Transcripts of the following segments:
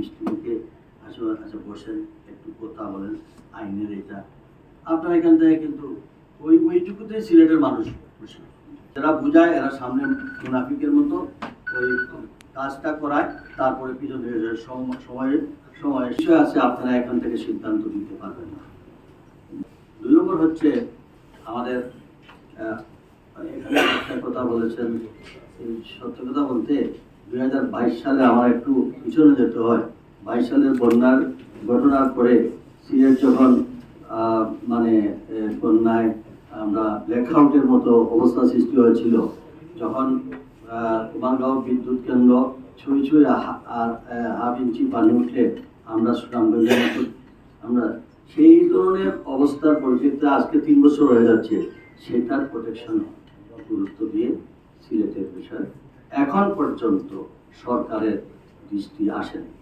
মিষ্টি মুখে আসো আচ্ছা বসেন, একটু কথা বলেন, আইনের এটা। আপনার এখান থেকে কিন্তু ওই, ওইটুকুতেই সিলেটের মানুষ খুশি যারা বুঝায়, এরা সামনে মুনাফিকের মতো ওই কাজটা করায়, তারপরে পিছনে সম- সময়ে, সময় বিষয় আছে, আপনারা এখান থেকে সিদ্ধান্ত নিতে পারবেন না। দুই নম্বর হচ্ছে আমাদের এখানে একটা কথা বলেছেন সত্য কথা বলতে দুই হাজার বাইশ সালে আমার একটু পিছনে যেতে হয়। বাইশ সালের বন্যার ঘটনার পরে সিলেট যখন মানে বন্যায় আমরা ব্ল্যাক আউটের মতো অবস্থা সৃষ্টি হয়েছিল, যখন কুমারগাঁও বিদ্যুৎ কেন্দ্র ছুঁই ছুঁই আর হাফ ইঞ্চি পানি উঠলে আমরা সুনামগঞ্জের মতো আমরা সেই ধরনের অবস্থার পরিপ্রেক্ষিতে আজকে তিন বছর হয়ে যাচ্ছে। সেটার প্রোটেকশন গুরুত্ব দিয়ে সিলেটের বিষয় এখন পর্যন্ত সরকারের দৃষ্টি আসেনি।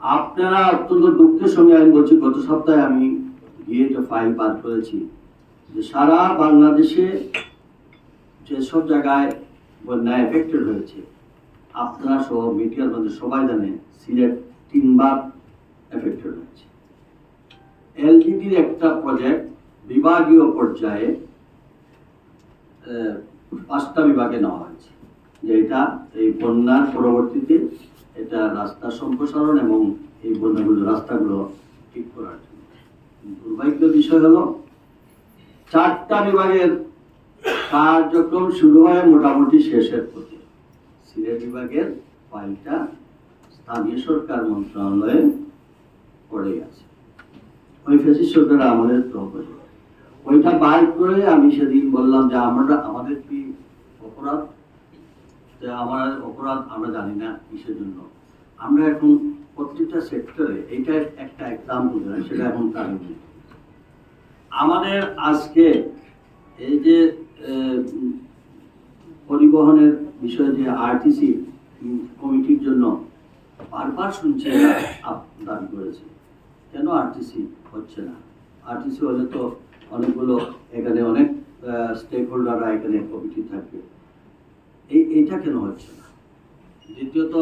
আপনারা অত্যন্ত দুঃখের সঙ্গে আমি বলছি, গত সপ্তাহে আমি গিয়ে ফাইল পার করেছি, যে সারা বাংলাদেশে যেসব জায়গায় বন্যায় এফেক্টেড হয়েছে, আপনারা সহ মিডিয়ার মধ্যে সবাই জানে, সিলেট তিনবার এফেক্টেড হয়েছে। এলজিডির একটা প্রজেক্ট বিভাগীয় পর্যায়ে পাঁচটা বিভাগে নেওয়া হয়েছে। এই বন্যার পরবর্তীতে এটা রাস্তা সম্প্রসারণ এবং এই বন্যাগুলো, রাস্তাগুলো ঠিক করার জন্য। দুর্ভাগ্যের বিষয় হলো, চারটা বিভাগের কার্যক্রম শুরু হয় মোটামুটি শেষের পথে। সিলেট বিভাগের ফাইলটা স্থানীয় সরকার মন্ত্রণালয়ে পড়ে গেছে। ওই ফেসিস সরকার আমাদের তো করে ওইটা বাইর করে আমি সেদিন বললাম যে আমরা, আমাদের কি অপরাধ যে আমার অপরাধ আমরা জানি না কিসের জন্য। আমরা এখন প্রত্যেকটা সেক্টরে এইটা একটা এক্সাম্পল সেটা এখন কারণ আমাদের আজকে এই যে পরিবহনের বিষয়ে যে আরটিসি কমিটির জন্য বারবার শুনছে দাবি করেছে। কেন আরটিসি হচ্ছে না? আরটিসি হলে তো অনেকগুলো, এখানে অনেক স্টেক হোল্ডাররা এখানে কমিটি থাকবে। এই, এইটা কেন হচ্ছে না? দ্বিতীয়ত,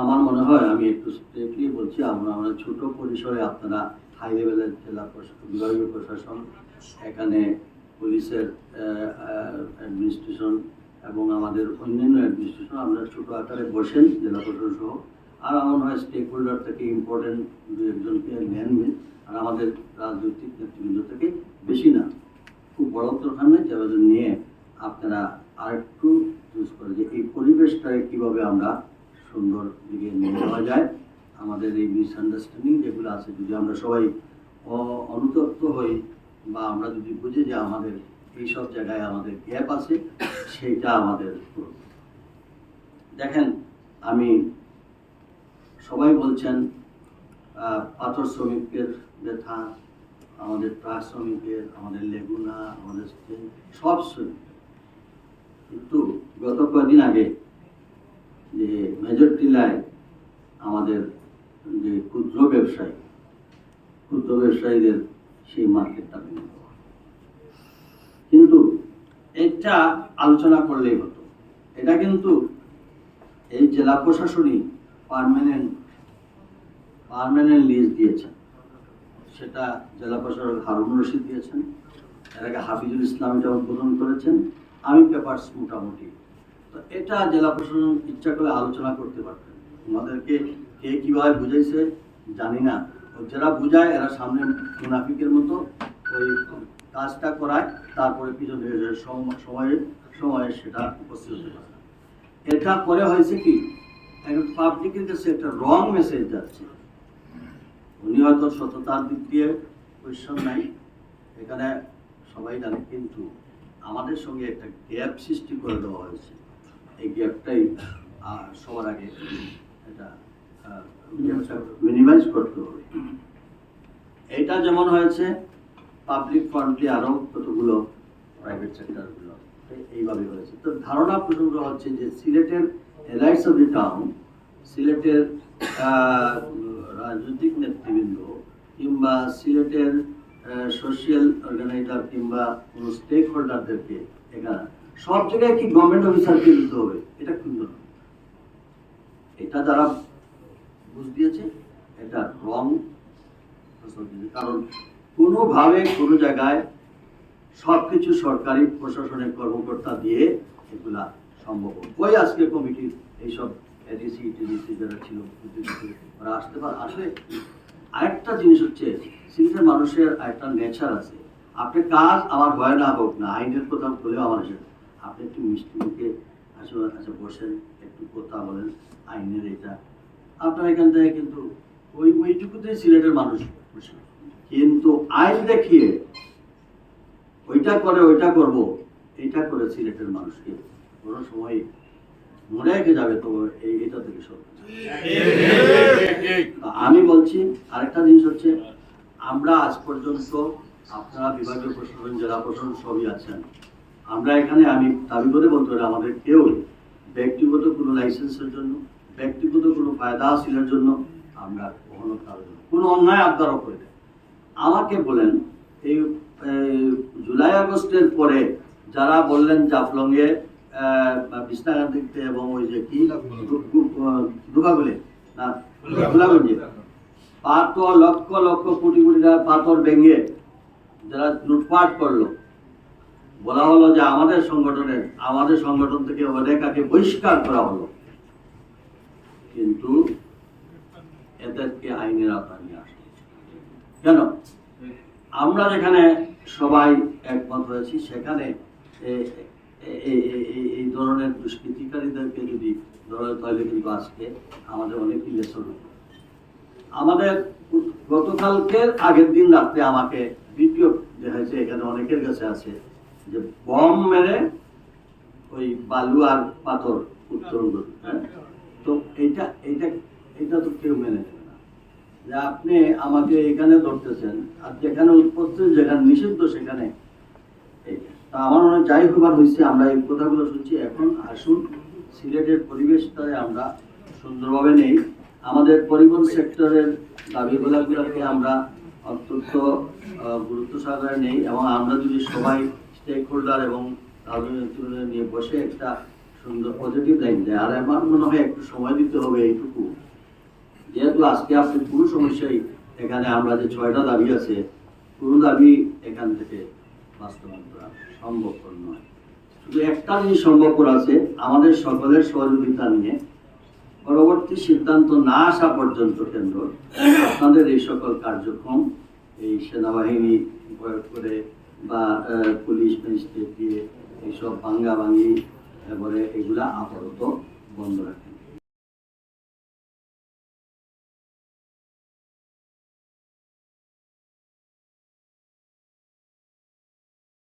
আমার মনে হয়, আমি একটু স্ট্রেটলি বলছি, আমরা আমরা ছোট পরিসরে আপনারা হাই লেভেলের জেলা প্রশাসন বিভাগীয় প্রশাসন, এখানে পুলিশের অ্যাডমিনিস্ট্রেশন এবং আমাদের অন্যান্য অ্যাডমিনিস্ট্রেশন আমরা ছোট আকারে বসেন, জেলা প্রশাসন সহ। আর আমার মনে হয় স্টেক হোল্ডার থেকে ইম্পর্টেন্ট দু একজনকে নেনবে আর আমাদের রাজনৈতিক নেতৃবৃন্দ থেকে বেশি না। খুব বড় তোরখানে যাদের নিয়ে আপনারা আরেকটু চুজ করে যে এই পরিবেশটাকে কীভাবে আমরা সুন্দর দিকে নিয়ে যাওয়া যায়, আমাদের এই মিসআন্ডারস্ট্যান্ডিং যেগুলো আছে, যদি আমরা সবাই অনুতপ্ত হই বা আমরা যদি বুঝি যে আমাদের এই সব জায়গায় আমাদের গ্যাপ আছে সেইটা আমাদের দেখেন, আমি সবাই বলছেন পাথর শ্রমিকের ব্যথা, আমাদের ট্রাক শ্রমিকের, আমাদের লেগুনা, আমাদের সব শ্রমিক কিন্তু গত কয়েকদিন আগে যে মেজর টিলায় আমাদের যে ক্ষুদ্র ব্যবসায়ী, ক্ষুদ্র ব্যবসায়ীদের সেই মার্কেটটা ভেঙে কিন্তু এটা আলোচনা করলেই হতো। এটা কিন্তু এই জেলা প্রশাসনই পারমানেন্ট পার্মানেন্ট লিজ দিয়েছেন সেটা জেলা প্রশাসক হারুন রশিদ দিয়েছেন। এর আগে হাফিজুল ইসলাম এটা উদ্বোধন করেছেন। আমি পেপারস মোটামুটি। তো এটা জেলা প্রশাসন ইচ্ছা করে আলোচনা করতে পারতেন আমাদেরকে কে কীভাবে বুঝাইছে, জানি না। যারা বুঝায়, এরা সামনে মুনাফিকের মতো ওই কাজটা করায়, তারপরে পিছনে সম- সময়ে সময়ে সেটা উপস্থিত হতে পারে এটা পরে হয়েছে কি এখন পাবলিকের কাছে একটা রং মেসেজ যাচ্ছে। উনি হয়তো সততার দিক দিয়ে নাই। এখানে সবাই জানে কিন্তু আমাদের সঙ্গে একটা গ্যাপ সৃষ্টি করে দেওয়া হয়েছে। এই গ্যাপটাই সবার আগে এটা মিনিমাইজ করতে হবে। এটা যেমন হয়েছে পাবলিক ফান্ডে আরও কতগুলো প্রাইভেট সেক্টরগুলো এইভাবে হয়েছে। তো ধারণা প্রসঙ্গ হচ্ছে যে সিলেটের এলাইটস অফ দি টাউন সিলেটের রাজনৈতিক নেতৃবৃন্দ কিংবা সিলেটের সোশিয়াল অর্গানাইজার কিংবা কোনো স্টেক হোল্ডারদেরকে এখানে সব জায়গায় কি গভর্নমেন্ট অফিসারকে দিতে হবে? এটা কিন্তু না। এটা যারা বুঝতে দিয়েছে, এটা রং কারণ কোনোভাবে কোনো জায়গায় সব কিছু সরকারি প্রশাসনের কর্মকর্তা দিয়ে এগুলা সম্ভব ওই আজকে কমিটির এইসব এডিসি টিডিসি যারা ছিল ওরা আসতে পারে আসলে আরেকটা জিনিস হচ্ছে, সিলেটের মানুষের একটা নেচার আছে। আপনি কাজ আমার ভয় না হোক না আইনের কথা বলেও আমার সাথে আপনি একটু মিষ্টি মুখে আসলে আচ্ছা বসেন, একটু কথা বলেন, আইনের এটা। আপনার এখান থেকে কিন্তু ওই, ওইটুকুতেই সিলেটের মানুষ খুশি কিন্তু আইন দেখিয়ে ওইটা করে, ওইটা করব এটা করে সিলেটের মানুষকে কোনো সময় মনে রেখে যাবে তো এই এটা থেকে সত্যি আমি বলছি, আরেকটা জিনিস হচ্ছে, আমরা আজ পর্যন্ত আপনারা বিভাগীয় প্রশাসন জেলা প্রশাসন সবই আছেন আমরা এখানে, আমি দাবি করে বলতে পারি, আমাদের কেউ ব্যক্তিগত কোনো লাইসেন্সের জন্য, ব্যক্তিগত কোনো ফায়দা হাসিলের জন্য আমরা কখনো কোনো অন্যায় আবদারও করি। আমাকে বলেন এই জুলাই আগস্টের পরে যারা বললেন জাফলংয়ে এবং ওই যে কি না পাথর, লক্ষ লক্ষ কোটি কোটি টাকার পাথর ভেঙে যারা লুটপাট করল, বলা হলো যে আমাদের সংগঠনের, আমাদের সংগঠন থেকে অনেকাকে বহিষ্কার করা হলো। কিন্তু এদেরকে আইনের আওতায় নিয়ে আসা হয়েছে। কেন? আমরা যেখানে সবাই একমত হয়েছি, সেখানে এই ধরনের দুষ্কৃতিকারীদেরকে যদি ধরা তাহলে কিন্তু আজকে আমাদের অনেক ইলেকশন হবে আমাদের গতকালকের আগের দিন রাত্রে আমাকে ভিডিও দেখাচ্ছে এখানে অনেকের কাছে আছে, যে বম মেরে ওই বালু আর পাথর উত্তোলন করতে হ্যাঁ? তো এইটা এইটা এটা তো কেউ মেনে নেবে না যে আপনি আমাকে এখানে ধরতেছেন, আর যেখানে উৎপত্তি যেখানে নিষিদ্ধ, সেখানে আমার মনে যাই হবার হয়েছে, আমরা এই কথাগুলো শুনছি। এখন আসুন, সিলেটের পরিবেশটায় আমরা সুন্দরভাবে নেই। আমাদের পরিবহন সেক্টরের দাবি দাবিগুলোগুলোকে আমরা অত্যন্ত গুরুত্ব সহকারে নেই এবং আমরা যদি সবাই স্টেক হোল্ডার এবং নিয়ে বসে একটা সুন্দর পজিটিভ লাইন দেয়, আর আমার মনে হয় একটু সময় দিতে হবে এইটুকু। যেহেতু আজকে আপনি কোনো সমস্যাই এখানে আমরা যে ছয়টা দাবি আছে, কোনো দাবি এখান থেকে বাস্তবায়ন করা সম্ভবপর নয় শুধু একটা জিনিস সম্ভবপর আছে, আমাদের সকলের সহযোগিতা নিয়ে। পরবর্তী সিদ্ধান্ত না আসা পর্যন্ত কেন্দ্র, আপনাদের এই সকল কার্যক্রম, এই সেনাবাহিনী প্রয়োগ করে বা পুলিশ ম্যাজিস্ট্রেট দিয়ে এইসব ভাঙ্গা ভাঙ্গি এবারে এগুলা আপাতত বন্ধ রাখতে